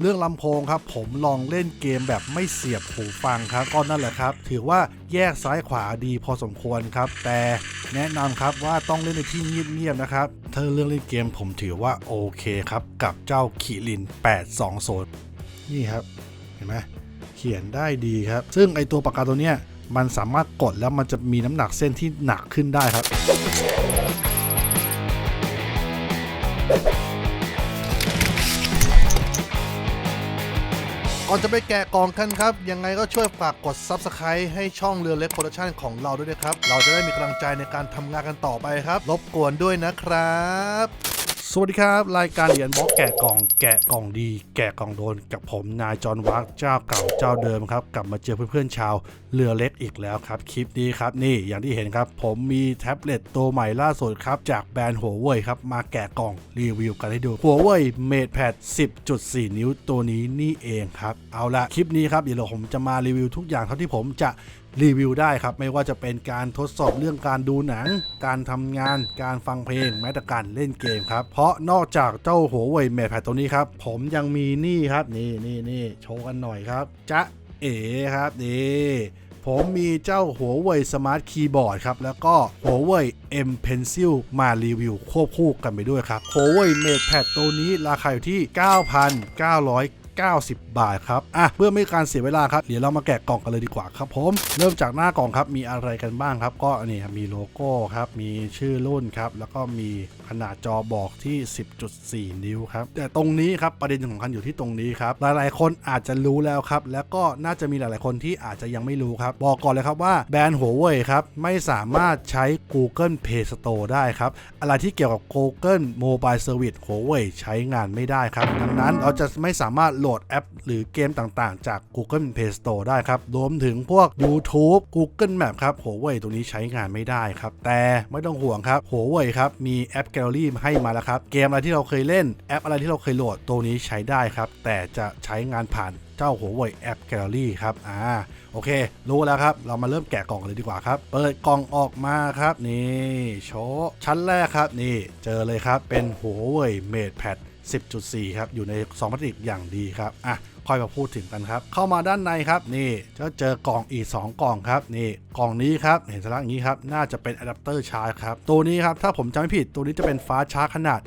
เรื่องลำโพงครับผมลองเล่นเกมแบบไม่เสียบหูฟังครับก็นั่นแหละครับ ถือว่าแยกซ้ายขวาดีพอสมควรครับ แต่แนะนำครับว่าต้องเล่นในที่เงียบๆนะครับถ้าเรื่องเล่นเกมผมถือว่าโอเคครับ กับเจ้าขีลิน820นี่ครับ เห็นไหมเขียนได้ดีครับ ซึ่งไอตัวปากกาตัวเนี้ยมันสามารถกดแล้วมันจะมีน้ำหนักเส้นที่หนักขึ้นได้ครับ อนจะไปแกะกล่องกันครับ ยังไงก็ช่วยฝากกด Subscribe ให้ช่องเรือเล็กโปรดักชันของเราด้วยนะครับ เราจะได้มีกำลังใจในการทำงานกันต่อไปครับ รบกวนด้วยนะครับ สวัสดีครับ รายการเหรียญบล็อกแกะกล่องแกะกล่องดี แกะกล่องโดนกับผมนายจอห์นวักเจ้าเก่าเจ้าเดิมครับ กลับมาเจอเพื่อนๆชาวเรือเล็กอีกแล้วครับ คลิปนี้ครับนี่อย่างที่เห็นครับ ผมมีแท็บเล็ตตัวใหม่ล่าสุดครับ จากแบรนด์หัวเว่ยครับ มาแกะกล่องรีวิวกันให้ดูหัวเว่ยเมดแพด10.4 นิ้วตัวนี้นี่เองครับเอาละคลิปนี้ครับเดี๋ยวผมจะมารีวิวทุกอย่างเท่าที่ผมจะ รีวิวได้ครับ ไม่ว่าจะเป็นการทดสอบเรื่องการดูหนัง การทำงาน การฟังเพลง แม้แต่การเล่นเกมครับ เพราะนอกจากเจ้าหัวเว่ยเมดแพดตัวนี้ครับ ผมยังมีนี่ครับ นี่นี่นี่โชว์กันหน่อยครับจ๊ะเอ๋ครับนี่ผมมีเจ้าหัวเว่ยสมาร์ทคีย์บอร์ดครับ แล้วก็หัวเว่ย M Pencil มารีวิวควบคู่กันไปด้วยครับหัวเว่ยเมดแพดตัวนี้ราคาอยู่ที่ 9,900 90 บาทครับ อะเพื่อไม่ให้การเสียเวลาครับ เดี๋ยวเรามาแกะกล่องกันเลยดีกว่าครับผม เริ่มจากหน้ากล่องครับ มีอะไรกันบ้างครับ ก็นี่ครับ มีโลโก้ครับ มีชื่อรุ่นครับ แล้วก็มีขนาดจอบอกที่ 10.4 นิ้วครับ แต่ตรงนี้ครับ ประเด็นสำคัญอยู่ที่ตรงนี้ครับ หลายๆ คนอาจจะรู้แล้วครับ แล้วก็น่าจะมีหลายๆ คนที่อาจจะยังไม่รู้ครับ บอกก่อนเลยครับว่าแบรนด์หัวเว่ยครับ ไม่สามารถใช้ Google Play Store ได้ครับ อะไรที่เกี่ยวกับ Google Mobile Service หัวเว่ยใช้งานไม่ได้ครับ ดังนั้นเราจะไม่สามารถโหลดแอป หรือเกมต่างๆ จาก Google Play Store ได้ครับ รวมถึงพวก YouTube Google Map ครับหัวเว่ยตัวนี้ใช้งานไม่ได้ครับ แต่ไม่ต้องห่วงครับหัวเว่ยครับ มีแอป Gallery ให้มาแล้วครับ เกมอะไรที่เราเคยเล่นแอปอะไรที่เราเคยโหลดตัวนี้ใช้ได้ครับ แต่จะใช้งานผ่านเจ้าหัวเว่ยแอป Gallery ครับ อ่า โอเค รู้แล้วครับ เรามาเริ่มแกะกล่องกันเลยดีกว่าครับ เปิดกล่องออกมาครับ นี่ โชชั้นแรกครับ นี่ เจอเลยครับ เป็นหัวเว่ยเมดแพด 10.4 ครับ อยู่ในซองพลาสติกอย่างดีครับ อะ ค่อยมาพูดถึงกันครับ เข้ามาด้านในครับ นี่จะเจอกล่องอีก 2 กล่องครับ นี่ กล่องนี้ครับ เห็นสลักอย่างนี้ครับ น่าจะเป็นอะแดปเตอร์ชาร์จครับ ตัวนี้ครับ ถ้าผมจำไม่ผิด ตัวนี้จะเป็นฟ้าชาร์จขนาด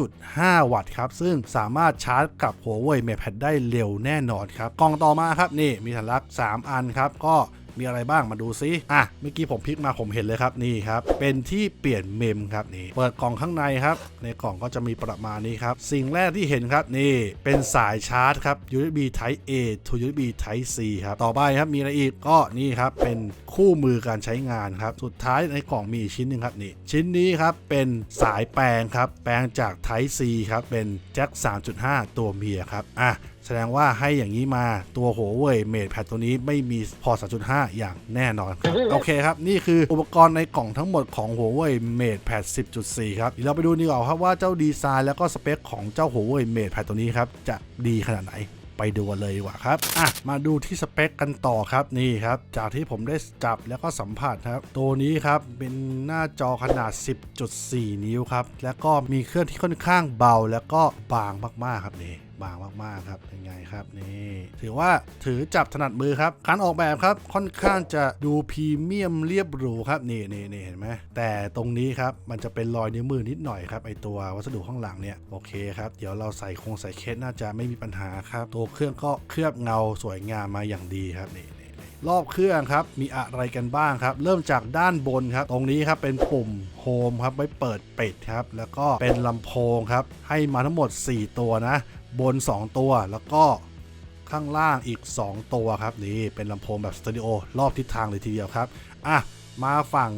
22.5 วัตต์ครับ ซึ่งสามารถชาร์จกับหัวเว่ยเมดแพดได้เร็วแน่นอนครับ กล่องต่อมาครับ นี่ มีสัญลักษณ์3อันครับ ก็ มีอะไรบ้างมาดูซิอะเมื่อกี้ผมพลิกมาผมเห็นเลยครับนี่ครับเป็นที่เปลี่ยนเมมครับนี่เปิดกล่องข้างในครับ ในกล่องก็จะมีประมาณนี้ครับสิ่งแรกที่เห็นครับนี่เป็นสายชาร์จครับ USB Type A to USB Type C ครับต่อไปครับมีอะไรอีกก็นี่ครับเป็นคู่มือการใช้งานครับสุดท้ายในกล่องมีชิ้นหนึ่งครับนี่ชิ้นนี้ครับเป็นสายแปลงครับแปลงจาก Type C ครับเป็นแจ็ค3.5 ตัวเมียครับอะ แสดงว่าให้อย่างนี้มาตัวหัวเว่ยเมดแพดตัวนี้ไม่มีพอร์ต3.5 อย่างแน่นอนครับ โอเคครับ นี่คืออุปกรณ์ในกล่องทั้งหมดของหัวเว่ยเมดแพด10.4 ครับเดี๋ยวเราไปดูดีกว่าครับว่าเจ้าดีไซน์แล้วก็สเปคของเจ้าหัวเว่ยเมดแพดตัวนี้ครับ จะดีขนาดไหนไปดูกันเลยดีกว่าครับ อะ มาดูที่สเปคกันต่อครับนี่ครับ จากที่ผมได้จับแล้วก็สัมผัสครับ ตัวนี้ครับเป็นหน้าจอขนาด 10.4 นิ้วครับ แล้วก็มีเครื่องที่ค่อนข้างเบาแล้วก็บางมากๆครับนี่บางมากๆครับเป็นไงครับนี่ถือว่าถือจับถนัดมือครับการออกแบบครับค่อนข้างจะดูพรีเมียมเรียบหรูครับนี่นี่นี่เห็นไหมแต่ตรงนี้ครับมันจะเป็นรอยนิ้วมือนิดหน่อยครับไอตัววัสดุข้างหลังเนี่ยโอเคครับเดี๋ยวเราใส่โครงใส่เคสน่าจะไม่มีปัญหาครับตัวเครื่องก็เคลือบเงาสวยงามมาอย่างดีครับนี่นี่ รอบเครื่องครับ มีอะไรกันบ้างครับ เริ่มจากด้านบนครับ ตรงนี้ครับเป็นปุ่มโฮมครับไว้เปิดปิดครับ แล้วก็เป็นลำโพงครับ ให้มาทั้งหมด 4 ตัวนะ บน 2 ตัวแล้วก็ข้างล่างอีก 2 ตัวครับนี่เป็นลำโพงแบบสเตอริโอรอบทิศทางเลยทีเดียวครับ อะ มาฝั่ง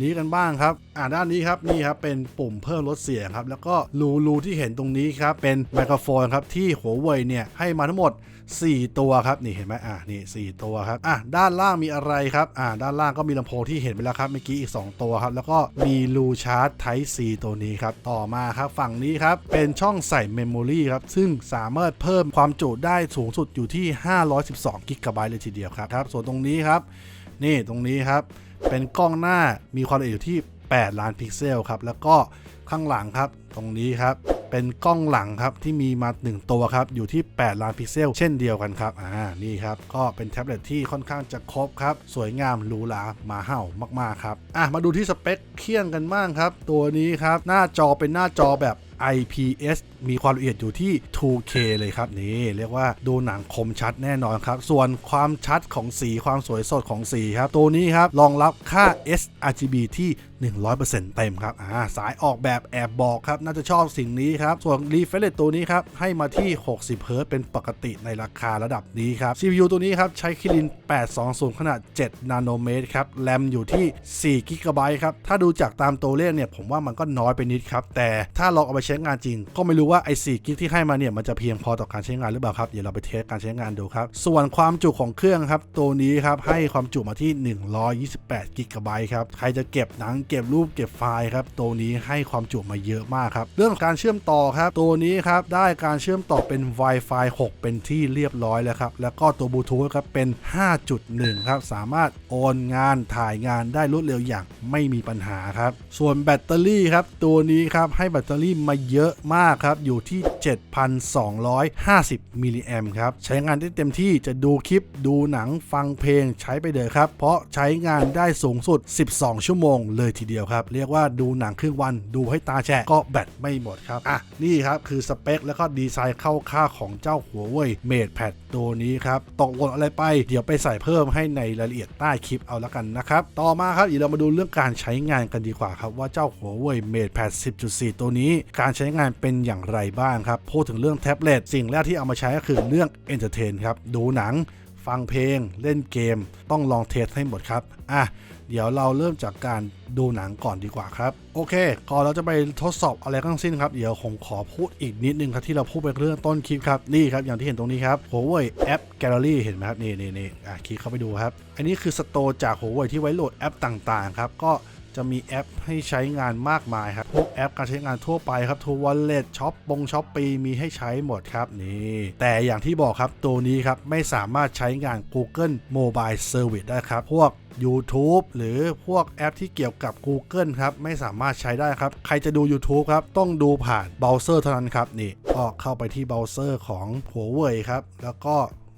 นี้กันบ้างครับ อ่าด้านนี้ครับนี่ครับเป็นปุ่มเพิ่มลดเสียงครับ แล้วก็รูรูที่เห็นตรงนี้ครับเป็นไมโครโฟนครับที่หัวเว่ยเนี่ยให้มาทั้งหมด 4 ตัวครับนี่เห็นไหมอะนี่4ตัวครับอะด้านล่างมีอะไรครับอะด้านล่างก็มีลำโพงที่เห็นไปแล้วครับเมื่อกี้อีก 2 ตัวครับแล้วก็มีรูชาร์จ Type C ตัวนี้ครับต่อมาครับฝั่งนี้ครับเป็นช่องใส่เมมโมรีครับซึ่งสามารถเพิ่มความจุได้สูงสุดอยู่ที่ 512กิกะไบต์เลยทีเดียวครับครับส่วนตรงนี้ครับนี่ตรงนี้ครับ เป็นกล้องหน้ามีความละเอียดอยู่ที่ 8 ล้านพิกเซลครับ แล้วก็ข้างหลังครับ ตรงนี้ครับ เป็นกล้องหลังครับที่มีมา 1 ตัวครับ อยู่ที่ 8 ล้านพิกเซล เช่นเดียวกันครับ อ่า นี่ครับ ก็เป็นแท็บเล็ตที่ค่อนข้างจะครบครับ สวยงามหรูหรามาเห่ามากๆครับ อะ มาดูที่สเปคเคี่ยงกันบ้างครับ ตัวนี้ครับ หน้าจอเป็นหน้าจอแบบ IPS มีความละเอียดอยู่ที่ 2K เลยครับนี่เรียกว่าดูหนังคมชัดแน่นอนครับ ส่วนความชัดของสีความสวยสดของสีครับ ตัวนี้ครับรองรับค่า sRGB ที่ 100%เต็มครับอ่าสายออกแบบแอบบอกครับ น่าจะชอบสิ่งนี้ครับ ส่วน refresh rate ตัวนี้ครับ ให้มาที่ 60 Hz เป็นปกติในราคาระดับนี้ครับ CPU ตัวนี้ครับ ใช้คิริน 820 ขนาด 7 นาโนเมตรครับแรมอยู่ที่ 4 g b ครับ ถ้าดูจากตามตัวเลขเนี่ย ผมว่ามันก็น้อยไปนิดครับ แต่ถ้าลองเอาไปใช้งานจริง ก็ไม่รู้ว่าว่าไอ้4กิกที่ให้มาเนี่ยมันจะเพียงพอต่อการใช้งานหรือเปล่าครับเดี๋ยวเราไปเทสการใช้งานดูครับ ส่วนความจุของเครื่องครับตัวนี้ครับให้ความจุมาที่ 128 g b ครับใครจะเก็บหนังเก็บรูปเก็บไฟล์ครับตัวนี้ให้ความจุมาเยอะมากครับเรื่องของการเชื่อมต่อครับตัวนี้ครับได้การเชื่อมต่อเป็น Wi-Fi 6 เป็นที่เรียบร้อยแล้วครับแล้วก็ตัวบลูทูธครับเป็น 5.1 ครับสามารถโอนงานถ่ายงานได้รวดเร็วอย่างไม่มีปัญหาครับส่วนแบตเตอรี่ครับตัวนี้ครับให้แบตเตอรี่มาเยอะมากครับอยู่ที่ 7,250มิลลิแอมครับ ใช้งานได้เต็มที่จะดูคลิปดูหนังฟังเพลงใช้ไปเลยครับ เพราะใช้งานได้สูงสุด 12 ชั่วโมงเลยทีเดียวครับ เรียกว่าดูหนังครึ่งวันดูให้ตาแฉะก็แบตไม่หมดครับ อะ นี่ครับ คือสเปค แล้วก็ดีไซน์เข้าค่าของเจ้าหัวเว่ยเมดแพดตัวนี้ครับตกหล่นอะไรไป เดี๋ยวไปใส่เพิ่มให้ในรายละเอียดใต้คลิปเอาละกันนะครับ ต่อมาครับเดี๋ยวเรามาดูเรื่องการใช้งานกันดีกว่าครับว่าเจ้าหัวเว่ยเมดแพด10.4 ตัวนี้ การใช้งานเป็นอย่างไรไรบ้างครับ พูดถึงเรื่องแท็บเล็ตสิ่งแรกที่เอามาใช้ก็คือเรื่องเอนเตอร์เทนครับ ดูหนัง ฟังเพลง เล่นเกม ต้องลองเทสให้หมดครับ อะ เดี๋ยวเราเริ่มจากการดูหนังก่อนดีกว่าครับ โอเค ก่อนเราจะไปทดสอบอะไรทั้งสิ้นครับ เดี๋ยวผมขอพูดอีกนิดนึงครับที่เราพูดไปเรื่องต้นคลิปครับ นี่ครับอย่างที่เห็นตรงนี้ครับ Huawei App Gallery เห็นไหมครับ นี่นี่นี่อะคลิกเข้าไปดูครับ อันนี้คือสโตร์จาก Huawei ที่ไว้โหลดแอปต่างๆครับ ก็ จะมีแอปให้ใช้งานมากมายครับ พวกแอปการใช้งานทั่วไปครับทูวอลเล็ตช็อปปงช็อปปีมีให้ใช้หมดครับนี่แต่อย่างที่บอกครับตัวนี้ครับไม่สามารถใช้งาน Google Mobile Service ได้ครับ พวก YouTube หรือพวกแอปที่เกี่ยวกับ Google ครับไม่สามารถใช้ได้ครับ ใครจะดู YouTube ครับ ต้องดูผ่านเบราว์เซอร์เท่านั้นครับนี่ก็เข้าไปที่เบราว์เซอร์ของ Huawei ครับแล้วก็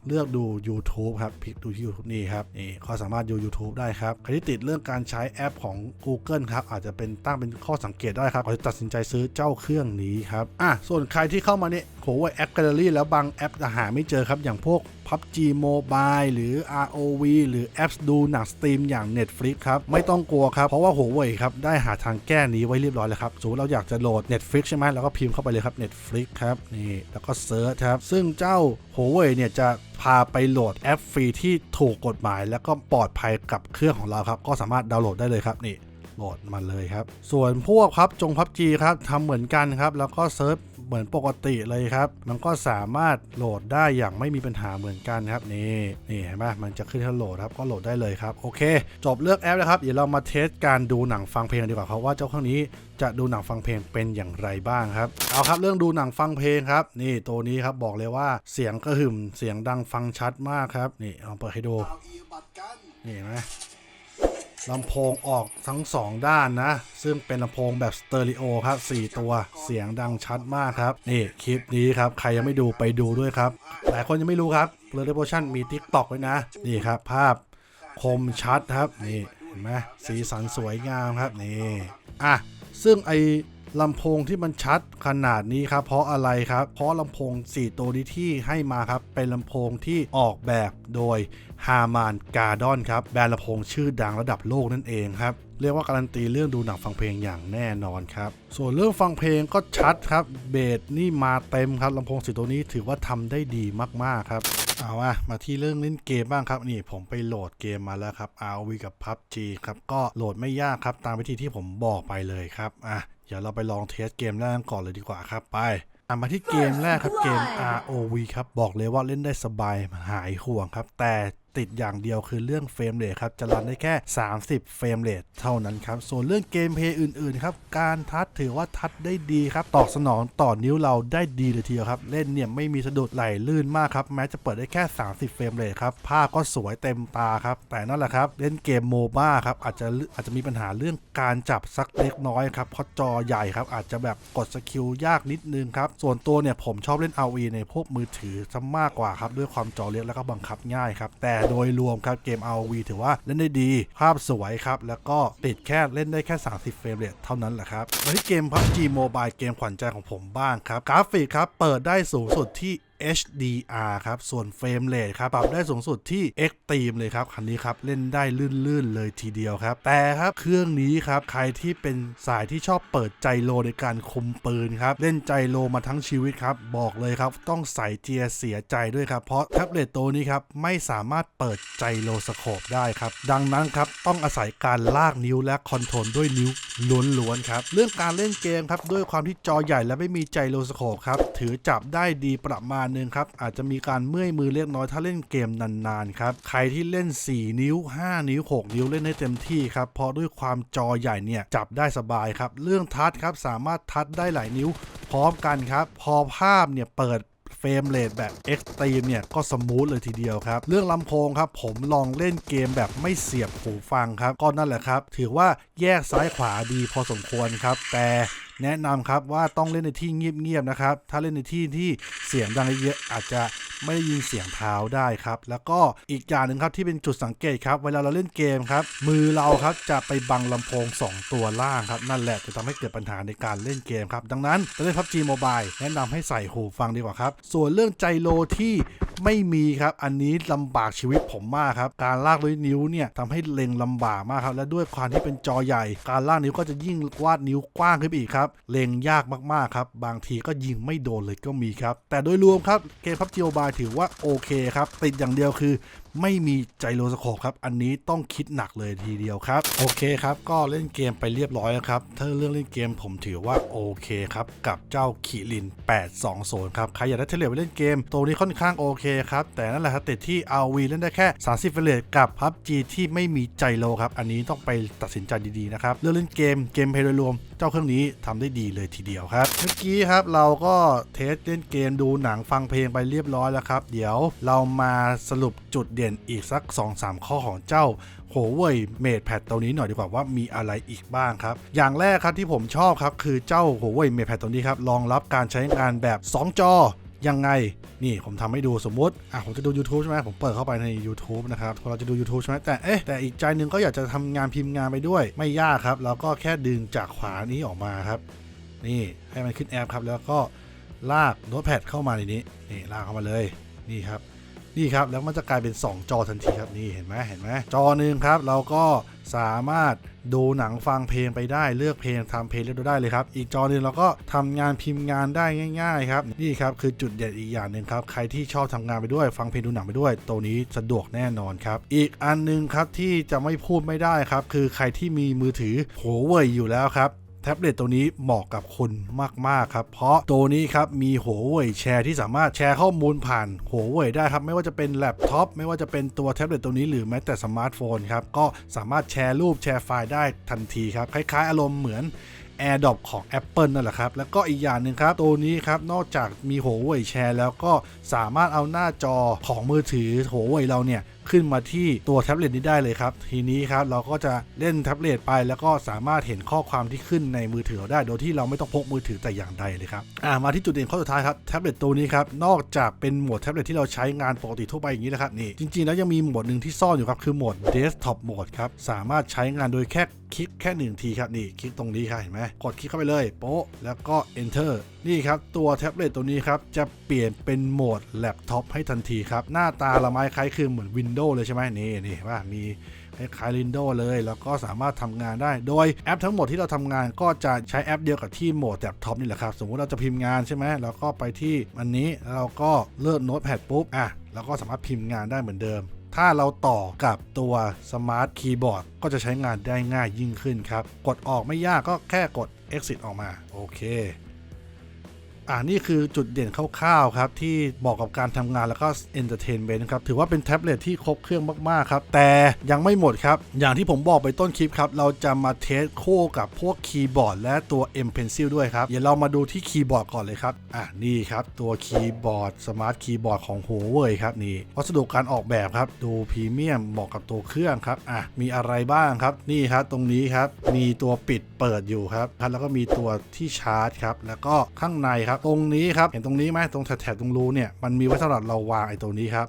เลือกดู YouTube ครับพลิกดูที่ YouTube นี่ครับนี่ก็สามารถดู YouTube ได้ครับใครที่ติดเรื่องการใช้แอปของ Google ครับอาจจะเป็นตั้งเป็นข้อสังเกตได้ครับก่อนจะตัดสินใจซื้อเจ้าเครื่องนี้ครับอะส่วนใครที่เข้ามาเนี่ยโหว่าแอปแกลเลอรี่แล้วบางแอปหาไม่เจอครับอย่างพวก PUBG Mobile หรือ ROV หรือ แอปดูหนังสตรีมอย่าง Netflix ครับ ไม่ต้องกลัวครับ เพราะว่า Huawei ครับ ได้หาทางแก้นี้ไว้เรียบร้อยแล้วครับสมมติเราอยากจะโหลด Netflix ใช่ไหมเราก็พิมพ์เข้าไปเลยครับ Netflix ครับนี่แล้วก็เซิร์ชครับ ซึ่งเจ้า Huawei เนี่ยจะพาไปโหลดแอปฟรีที่ถูกกฎหมาย แล้วก็ปลอดภัยกับเครื่องของเราครับ ก็สามารถดาวน์โหลดได้เลยครับนี่โหลดมาเลยครับ ส่วนพวกพับจงพับจีครับทำเหมือนกันครับ แล้วก็เซิร์ช เหมือนปกติเลยครับ มันก็สามารถโหลดได้อย่างไม่มีปัญหาเหมือนกันครับนี่นี่เห็นไหมมันจะขึ้นให้โหลดครับก็โหลดได้เลยครับโอเค จบเลือกแอปแล้วครับเดี๋ยวเรามาเทสการดูหนังฟังเพลงดีกว่าครับว่าเจ้าเครื่องนี้จะดูหนังฟังเพลงเป็นอย่างไรบ้างครับ เอาครับเรื่องดูหนังฟังเพลงครับ นี่ตัวนี้ครับบอกเลยว่าเสียงกระหึ่มเสียงดังฟังชัดมากครับ นี่ลองเปิดให้ดูนี่เห็นไหม ลำโพงออกทั้ง 2 ด้านนะ ซึ่งเป็นลำโพงแบบสเตอริโอครับ 4 ตัวเสียงดังชัดมากครับ นี่คลิปนี้ครับ ใครยังไม่ดูไปดูด้วยครับ หลายคนยังไม่รู้ครับเ e อร์เรโ o ชั่นมีทิกตอกไว้นะ นี่ครับ ภาพคมชัดครับ นี่เห็นไหมสีสันสวยงามครับ นี่ อะ ซึ่งไอ ลำโพงที่มันชัดขนาดนี้ครับเพราะอะไรครับ เพราะลำโพง 4 ตัวนี้ที่ให้มาครับเป็นลำโพงที่ออกแบบโดยฮามานการ์ดอนครับแบรนด์ลำโพงชื่อดังระดับโลกนั่นเองครับเรียกว่าการันตีเรื่องดูหนังฟังเพลงอย่างแน่นอนครับ ส่วนเรื่องฟังเพลงก็ชัดครับ เบสนี่มาเต็มครับลำโพงสีตัวนี้ถือว่าทำได้ดีมากๆครับ เอาว่ามาที่เรื่องเล่นเกมบ้างครับ นี่ผมไปโหลดเกมมาแล้วครับ RV กับ PUBG ครับ ก็โหลดไม่ยากครับ ตามวิธีที่ผมบอกไปเลยครับอะ เดี๋ยวเราไปลองเทสเกมแรกกันก่อนเลยดีกว่าครับไปอะมาที่เกมแรกครับเกม ROV ครับ บอกเลยว่าเล่นได้สบายหายห่วงครับ แต่ ติดอย่างเดียวคือเรื่องเฟรมเรทครับจะรันได้แค่ 30 เฟรมเรทเท่านั้นครับ ส่วนเรื่องเกมเพย์อื่นๆครับการทัดถือว่าทัดได้ดีครับตอบสนองต่อนิ้วเราได้ดีเลยทีเดียวครับ เล่นเนี่ยไม่มีสะดุดไหลลื่นมากครับแม้จะเปิดได้แค่ 30 เฟรมเรทครับภาพก็สวยเต็มตาครับแต่นั่นแหละครับ เล่นเกมโมบ้าครับอาจจะอาจจะมีปัญหาเรื่องการจับสักเล็กน้อยครับเพราะจอใหญ่ครับอาจจะแบบกดสกิลยากนิดนึงครับส่วนตัวเนี่ยผมชอบเล่น RV ในพวกมือถือซะมากกว่าครับด้วยความจอเล็กแล้วก็บังคับง่ายครับแต่โดยรวมครับเกม RV ถือว่าเล่นได้ดี ภาพสวยครับ แล้วก็ติดแค่เล่นได้แค่ 30 เฟรมเรทเท่านั้นแหละครับมาที่เกม PUBG Mobile เกมขวัญใจของผมบ้างครับ กราฟิกครับ เปิดได้สูงสุดที่ HDR ครับ ส่วนเฟรมเรทครับ ปรับได้สูงสุดที่ Extreme เลยครับ คันนี้ครับ เล่นได้ลื่น ๆ เลยทีเดียวครับ แต่ครับ เครื่องนี้ครับ ใครที่เป็นสายที่ชอบเปิดใจโลในการคุมปืนครับ เล่นใจโลมาทั้งชีวิตครับ บอกเลยครับ ต้องใส่เจียเสียใจด้วยครับ เพราะแท็บเล็ตตัวนี้ครับ ไม่สามารถเปิดใจโลสโคปได้ครับ ดังนั้นครับ ต้องอาศัยการลากนิ้วและคอนโทรลด้วยนิ้วล้วนๆครับ เรื่องการเล่นเกมครับ ด้วยความที่จอใหญ่และไม่มีใจโลสโคปครับ ถือจับได้ดีประมาณหนึงครับอาจจะมีการเมื่อยมือเล็กน้อยถ้าเล่นเกมนานๆครับใครที่เล่น 4 นิ้ว 5 นิ้ว 6 นิ้วเล่นได้เต็มที่ครับเพราะด้วยความจอใหญ่เนี่ยจับได้สบายครับเรื่องทัชครับสามารถทัชได้หลายนิ้ว พร้อมกันครับพอภาพเนี่ยเปิดเฟรมเรทแบบเอ็กซ์ตรีมเนี่ยก็สมูทเลยทีเดียวครับ เรื่องลำโพงครับ ผมลองเล่นเกมแบบไม่เสียบหูฟังครับ ก็นั่นแหละครับ ถือว่าแยกซ้ายขวาดีพอสมควรครับ แต่ แนะนำครับว่าต้องเล่นในที่เงียบๆนะครับ ถ้าเล่นในที่ที่เสียงดังเยอะอาจจะไม่ได้ยินเสียงเท้าได้ครับ แล้วก็อีกอย่างหนึ่งครับที่เป็นจุดสังเกตครับ เวลาเราเล่นเกมครับ มือเราครับจะไปบังลำโพง 2 ตัวล่างครับ นั่นแหละจะทำให้เกิดปัญหาในการเล่นเกมครับ ดังนั้นจะเล่น PUBG Mobile แนะนำให้ใส่หูฟังดีกว่าครับ ส่วนเรื่องใจโลที่ไม่มีครับ อันนี้ลำบากชีวิตผมมากครับ การลากด้วยนิ้วเนี่ยทำให้เล็งลำบากมากครับ และด้วยความที่เป็นจอใหญ่ การลากนิ้วก็จะยิ่งวาดนิ้วกว้างขึ้นไปอีกครับเล็งยากมากๆครับบางทีก็ยิงไม่โดนเลยก็มีครับแต่โดยรวมครับเกมพับจีโอบายถือว่าโอเคครับติดอย่างเดียวคือ ไม่มีไจโรสโคปครับ อันนี้ต้องคิดหนักเลยทีเดียวครับ โอเคครับ ก็เล่นเกมไปเรียบร้อยแล้วครับ ถ้าเรื่องเล่นเกมผมถือว่าโอเคครับ กับเจ้าขีลิน 820 ครับ ใครอยากได้เทเลไปเล่นเกม ตัวนี้ค่อนข้างโอเคครับ แต่นั่นแหละครับติดที่ RV เล่นได้แค่ 30เฟรมเรทกับ PUBG ที่ไม่มีไจโรครับ อันนี้ต้องไปตัดสินใจดีๆนะครับเรื่องเล่นเกมเกมเพลย์โดยรวม เจ้าเครื่องนี้ทำได้ดีเลยทีเดียวครับ เมื่อกี้ครับเราก็เทสเล่นเกมดูหนังฟังเพลงไปเรียบร้อยแล้วครับ เดี๋ยวเรามาสรุปจุดเด่นอีกสัก 2-3 ข้อของเจ้าโหเว่ยเมดแพดตัวนี้หน่อยดีกว่าว่ามีอะไรอีกบ้างครับ อย่างแรกครับที่ผมชอบครับคือเจ้าโหเว่ยเมดแพดตัวนี้ครับรองรับการใช้งานแบบ 2 จอยังไง นี่ผมทำให้ดูสมมติ อะ ผมจะดู YouTube ใช่ไหม ผมเปิดเข้าไปใน YouTube นะครับ พอเราจะดู YouTube ใช่ไหม แต่ เอ๊ะ แต่อีกใจหนึ่งก็อยากจะทำงานพิมพ์งานไปด้วย ไม่ยากครับ เราก็แค่ดึงจากขวานี้ออกมาครับ นี่ ให้มันขึ้นแอปครับ แล้วก็ลากโน้ตแพดเข้ามาในนี้ นี่ลากเข้ามาเลย นี่ครับ นี่ครับแล้วมันจะกลายเป็น 2 จอทันทีครับนี่เห็นไหมเห็นไหมจอหนึ่งครับ เราก็สามารถดูหนังฟังเพลงไปได้เลือกเพลงทำเพลงเลือกดูได้เลยครับ อีกจอหนึ่งเราก็ทำงานพิมพ์งานได้ง่าย ๆ ครับ นี่ครับคือจุดเด่นอีกอย่างหนึ่งครับ ใครที่ชอบทำงานไปด้วย ฟังเพลงดูหนังไปด้วย ตัวนี้สะดวกแน่นอนครับ อีกอันหนึงครับที่จะไม่พูดไม่ได้ครับ คือใครที่มีมือถือโหเว่ยอยู่แล้วครับ แท็บเล็ตตัวนี้เหมาะกับคุณมากๆครับ เพราะตัวนี้ครับมีหัวเว่ยแชร์ที่สามารถแชร์ข้อมูลผ่านหัวเว่ยได้ครับ ไม่ว่าจะเป็นแล็ปท็อปไม่ว่าจะเป็นตัวแท็บเล็ตตัวนี้หรือแม้แต่สมาร์ทโฟนครับก็สามารถแชร์รูปแชร์ไฟล์ได้ทันทีครับคล้ายๆ อารมณ์เหมือน AirDrop ของ Apple นั่นแหละครับ แล้วก็อีกอย่างหนึ่งครับ ตัวนี้ครับ นอกจากมีหัวเว่ยแชร์แล้วก็สามารถเอาหน้าจอของมือถือหัวเว่ยเราเนี่ย ขึ้นมาที่ตัวแท็บเล็ตนี้ได้เลยครับ ทีนี้ครับเราก็จะเล่นแท็บเล็ตไปแล้วก็สามารถเห็นข้อความที่ขึ้นในมือถือเราได้ โดยที่เราไม่ต้องพกมือถือแต่อย่างใดเลยครับอ่ามาที่จุดเด่นข้อสุดท้ายครับแท็บเล็ตตัวนี้ครับนอกจากเป็นโหมดแท็บเล็ตที่เราใช้งานปกติทั่วไปอย่างนี้นะครับนี่จริงๆแล้วยังมีโหมดหนึ่งที่ซ่อนอยู่ครับคือโหมด Desktop Mode ครับสามารถใช้งานโดยแค่คลิกแค่หนึ่งทีครับนี่คลิกตรงนี้ครับเห็นไหมกดคลิกเข้าไปเลยโป๊ะแล้วก็ Enter นี่ครับ ตัวแท็บเล็ตตัวนี้ครับ จะเปลี่ยนเป็นโหมดแล็ปท็อปให้ทันทีครับ หน้าตาละไม้คล้ายคลึงเหมือน Windows เลยใช่ไหมนี่นี่ว่ามีคล้ายๆ Windows เลย แล้วก็สามารถทำงานได้ โดยแอปทั้งหมดที่เราทำงานก็จะใช้แอปเดียวกับที่โหมดแล็ปท็อปนี่แหละครับ สมมุติเราจะพิมพ์งานใช่ไหมเราก็ไปที่อันนี้แล้วเราก็เลือกโน้ตแพดปุ๊บอะเราก็สามารถพิมพ์งานได้เหมือนเดิมถ้าเราต่อกับตัวสมาร์ทคีย์บอร์ดก็จะใช้งานได้ง่ายยิ่งขึ้นครับ กดออกไม่ยากก็แค่กด exit ออกมา โอเค อ่านี่คือจุดเด่นคร่าวๆครับ ที่เหมาะกับการทำงานแล้วก็เอนเตอร์เทนเมนต์ครับ ถือว่าเป็นแท็บเล็ตที่ครบเครื่องมากๆครับ แต่ยังไม่หมดครับ อย่างที่ผมบอกไปต้นคลิปครับ เราจะมาเทสคู่กับพวกคีย์บอร์ดและตัว M Pencil ด้วยครับ เดี๋ยวเรามาดูที่คีย์บอร์ดก่อนเลยครับ อะนี่ครับ ตัวคีย์บอร์ดสมาร์ทคีย์บอร์ดของ Huawei ครับนี่วัสดุการออกแบบครับดูพรีเมียมเหมาะกับตัวเครื่องครับอะมีอะไรบ้างครับนี่ครับตรงนี้ครับมีตัวปิดเปิดอยู่ครับครับแล้วก็มีตัวที่ชาร์จครับแล้วก็ข้างในครับตรงนี้ครับ เห็นตรงนี้ไหมตรงแถบตรงรูเนี่ย มันมีไว้สำหรับเราวางไอ้ตรงนี้ครับ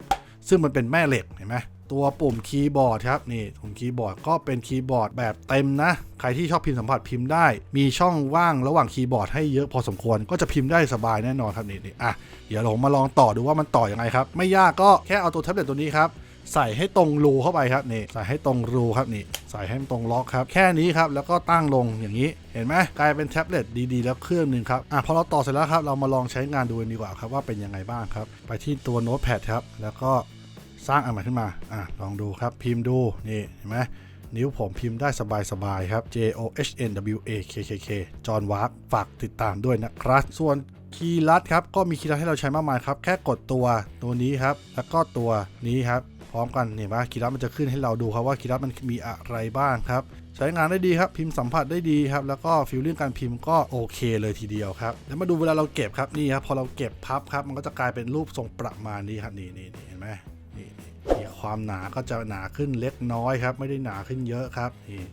ซึ่งมันเป็นแม่เหล็กเห็นไหมตัวปุ่มคีย์บอร์ดครับนี่ตรงคีย์บอร์ดก็เป็นคีย์บอร์ดแบบเต็มนะ ใครที่ชอบพิมพ์สัมผัสพิมพ์ได้ มีช่องว่างระหว่างคีย์บอร์ดให้เยอะพอสมควรก็จะพิมพ์ได้สบายแน่นอนครับนี่นี่อะเดี๋ยวเรามาลองต่อดูว่ามันต่ออยังไงครับ ไม่ยากก็แค่เอาตัวแท็บเล็ตตัวนี้ครับ ใส่ให้ตรงรูเข้าไปครับนี่ใส่ให้ตรงรูครับนี่ใส่ให้มันตรงล็อกครับแค่นี้ครับแล้วก็ตั้งลงอย่างนี้เห็นไหมกลายเป็นแท็บเล็ตดีๆ แล้วเครื่องหนึ่งครับอะพอเราต่อเสร็จแล้วครับเรามาลองใช้งานดูดีกว่าครับว่าเป็นยังไงบ้างครับ ไปที่ตัวโน้ตแพดครับแล้วก็สร้างอันใหม่ขึ้นมาอะลองดูครับพิมพ์ดูนี่เห็นไหมนิ้วผมพิมพ์ได้สบายๆครับ J O H N W A K K K จอห์นวาร์กฝากติดตามด้วยนะครับ ส่วนคีย์ลัดครับก็มีคีย์ลัดให้เราใช้มากมายครับ แค่กดตัวตัวนี้ครับ แล้วก็ตัวนี้ครับ ร้อมกันเห็นไหมคีรัสมันจะขึ้นให้เราดูครับว่าคีรัสมันมีอะไรบ้างครับ ใช้งานได้ดีครับ พิมพ์สัมผัสได้ดีครับ แล้วก็ฟิลลิ่งการพิมพ์ก็โอเคเลยทีเดียวครับแล้วมาดูเวลาเราเก็บครับนี่ครับพอเราเก็บพับครับ มันก็จะกลายเป็นรูปทรงประมาณนี้ครับนี่นี่นี่เห็นไหมนี่นี่ความหนาก็จะหนาขึ้นเล็กน้อยครับ ไม่ได้หนาขึ้นเยอะครับนี่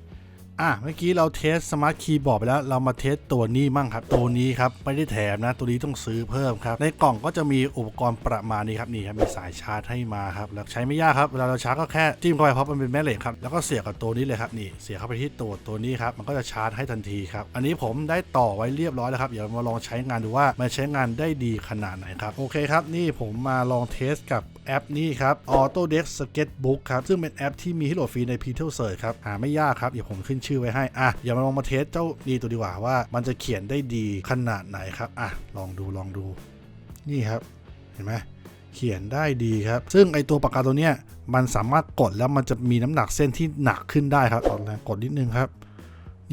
อะเมื่อกี้เราเทสสมาร์ทคีย์บอร์ดไปแล้ว เรามาเทสตัวนี้มั่งครับ ตัวนี้ครับไม่ได้แถมนะ ตัวนี้ต้องซื้อเพิ่มครับ ในกล่องก็จะมีอุปกรณ์ประมาณนี้ครับนี่ครับมีสายชาร์จให้มาครับแล้วใช้ไม่ยากครับเวลาเราชาร์จก็แค่จิ้มเข้าไปเพราะมันเป็นแม่เหล็กครับแล้วก็เสียบกับตัวนี้เลยครับนี่เสียบเข้าไปที่ตัวตัวนี้ครับมันก็จะชาร์จให้ทันทีครับอันนี้ผมได้ต่อไว้เรียบร้อยแล้วครับเดี๋ยวมาลองใช้งานดูว่ามันใช้งานได้ดีขนาดไหนครับโอเคครับนี่ผมมาลองเทสกับแอปนี้ครับ Autodesk Sketchbook ครับซึ่งเป็นแอปที่มีให้โหลดฟรีใน p t e l Search ครับหาไม่ยากครับเดี๋ยวผมขึ้นชื่อไว้ให้อะเดี๋ยวมาลองมาเทสเจ้านี่ตัวดีกว่าว่า มันจะเขียนได้ดีขนาดไหนครับอะลองดูลองดู นี่ครับเห็นไหมเขียนได้ดีครับ ซึ่งไอตัวปากกาตัวเนี้ยมันสามารถกดแล้วมันจะมีน้ำหนักเส้นที่หนักขึ้นได้ครับตอนแรงกดนิดนึงครับ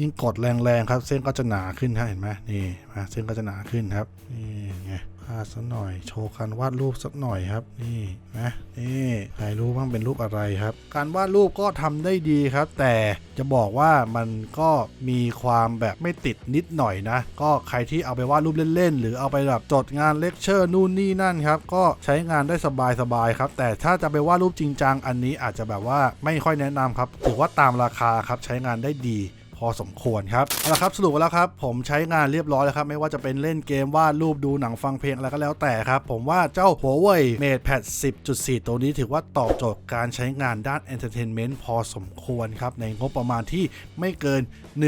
ยิ่งกดแรงๆครับ เส้นก็จะหนาขึ้นครับเห็นไหมนี่เส้นก็จะหนาขึ้นครับนี่ไงาดสักหน่อย โชว์การวาดรูปสักหน่อยครับ นี่นะนี่ใครรู้บ้างเป็นรูปอะไรครับ การวาดรูปก็ทำได้ดีครับ แต่จะบอกว่ามันก็มีความแบบไม่ติดนิดหน่อยนะ ก็ใครที่เอาไปวาดรูปเล่นๆ หรือเอาไปแบบจดงานเลคเชอร์นู่นนี่นั่นครับ ก็ใช้งานได้สบายๆครับ แต่ถ้าจะไปวาดรูปจริงจังอันนี้อาจจะแบบว่าไม่ค่อยแนะนำครับถือว่าตามราคาครับใช้งานได้ดี พอสมควรครับเอาละครับสรุปแล้วครับผมใช้งานเรียบร้อยแล้วครับไม่ว่าจะเป็นเล่นเกมวาดรูปดูหนังฟังเพลงอะไรก็แล้วแต่ครับผมว่าเจ้า Huawei MatePad 10.4 ตัวนี้ถือว่าตอบโจทย์การใช้งานด้าน Entertainment พอสมควรครับในงบประมาณที่ไม่เกิน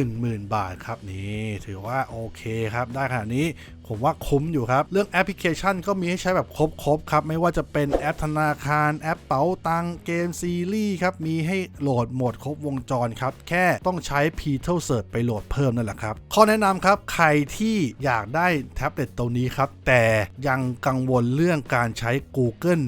10,000 บาทครับนี่ถือว่าโอเคครับได้ขนาดนี้ผมว่าคุ้มอยู่ครับ เรื่องแอปพลิเคชันก็มีให้ใช้แบบครบๆครับ ไม่ว่าจะเป็นแอปธนาคาร แอปเป๋าตังเกมซีรีส์ครับ มีให้โหลดหมดครบวงจรครับ แค่ต้องใช้ p e t e l Search ไปโหลดเพิ่มนั่นแหละครับ ข้อแนะนำครับ ใครที่อยากได้แท็บเล็ตตัวนี้ครับ แต่ยังกังวลเรื่องการใช้ Google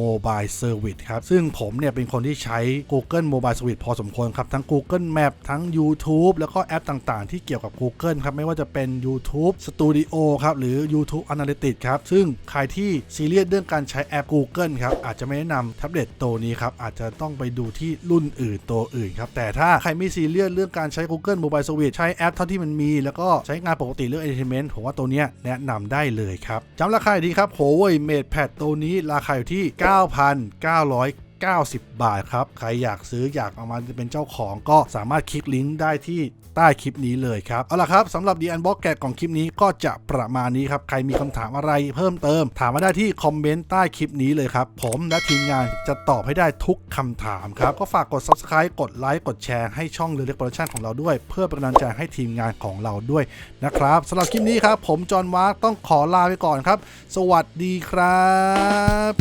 Mobile Service ครับ ซึ่งผมเนี่ยเป็นคนที่ใช้ Google Mobile Service พอสมควรครับ ทั้ง Google Map ทั้ง YouTube แล้วก็แอปต่างๆ ที่เกี่ยวกับ Google ครับไม่ว่าจะเป็น YouTube Studio ครับหรือ YouTube Analytics ครับ ซึ่งใครที่ซีเรียสเรื่องการใช้แอป Google ครับ อาจจะไม่แนะนำแท็บเล็ตตัวนี้ครับ อาจจะต้องไปดูที่รุ่นอื่นตัวอื่นครับ แต่ถ้าใครไม่ซีเรียสเรื่องการใช้ Google Mobile Service ใช้แอปเท่าที่มันมี แล้วก็ใช้งานปกติเรื่อง Entertainment ผมว่าตัวเนี้ยแนะนำได้เลยครับจำราคาอีกทีครับ Huawei MatePad ตัวนี้ราคาอยู่ที่ 9,900 90 บาทครับ ใครอยากซื้ออยากเอามาเป็นเจ้าของก็สามารถคลิกลิงก์ได้ที่ใต้คลิปนี้เลยครับ เอาละครับสำหรับ The Unbox แกะกล่องคลิปนี้ก็จะประมาณนี้ครับ ใครมีคำถามอะไรเพิ่มเติม ถามมาได้ที่คอมเมนต์ใต้คลิปนี้เลยครับ ผมและทีมงานจะตอบให้ได้ทุกคำถามครับ ก็ฝากกด Subscribe กดไลค์กดแชร์ให้ช่องเรือเล็กโปรดักชั่นของเราด้วย เพื่อเป็นกำลังใจให้ทีมงานของเราด้วยนะครับสำหรับคลิปนี้ครับผมจอห์นวาร์กต้องขอลาไปก่อนครับ สวัสดีครับ